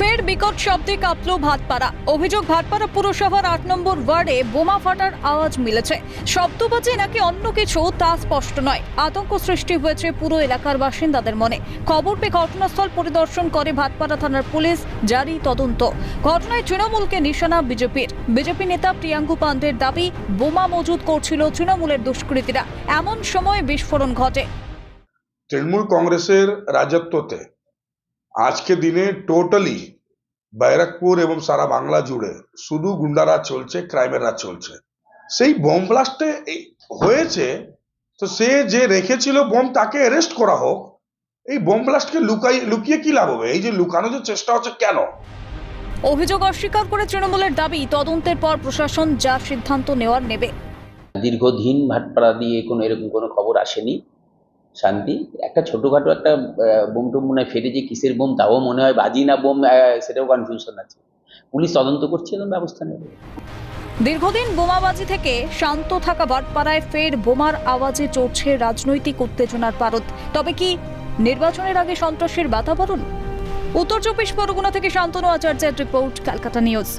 ফের বিকট শব্দে কাঁপল ভাটপাড়া। অভিযোগ, ভাটপাড়া পুরসভার আট নম্বর ওয়ার্ডে বোমা ফাটার আওয়াজ মিলেছে। শব্দ বাজে নাকি অন্য কিছু, তা স্পষ্ট নয়। আতঙ্ক সৃষ্টি হয়েছে পুরো এলাকার বাসিন্দাদের মনে। খবর পেয়ে ঘটনাস্থল পরিদর্শন করে ভাটপাড়া থানার পুলিশ। জারি তদন্ত। ঘটনায় তৃণমূলকে নিশানা বিজেপির। বিজেপি নেতা প্রিয়াঙ্কু পান্ডের দাবি, বোমা মজুত করছিল তৃণমূলের দুষ্কৃতীরা। এমন সময় বিস্ফোরণ ঘটে। তৃণমূল কংগ্রেসের রাজত্বতে আজকে দিনে টোটালি ব্যারাকপুর এবং সারা বাংলা জুড়ে শুধু গুন্ডারাজ চলছে ক্রাইমের রাজ চলছে। সেই বোম ব্লাস্টে হয়েছে তো সে যে রেখেছিল বোম তাকে অ্যারেস্ট করা হোক। এই বোম ব্লাস্টকে লুকাই লুকিয়ে কি লাভ হবে? এই যে লুকানোর যে চেষ্টা হচ্ছে কেন? অভিযোগ অস্বীকার করে তৃণমূলের দাবি তদন্তের পর প্রশাসন যা সিদ্ধান্ত নেওয়ার নেবে। দীর্ঘদিন ভাটপাড়া দিয়ে কোনো এরকম কোনো খবর আসেনি। শান্তি। একটা ছোটোখাটো একটা বোম টোম মনে হয় ফেটেছে, কিসের বোম? তাও মনে হয় বাজি না বোম সেটাও কনফিউশন আছে। পুলিশ তদন্ত করছে এবং ব্যবস্থা নেবে। দীর্ঘদিন বোমাবাজি থেকে শান্ত থাকা বাটপাড়ায় ফের বোমার আওয়াজে চড়ছে রাজনৈতিক উত্তেজনার পারদ। তবে কি নির্বাচনের আগে সন্ত্রাসের বাতাবরণ উত্তর চব্বিশ পরগনা থেকে শান্তনু আচার্যের রিপোর্ট, ক্যালকাটা নিউজ।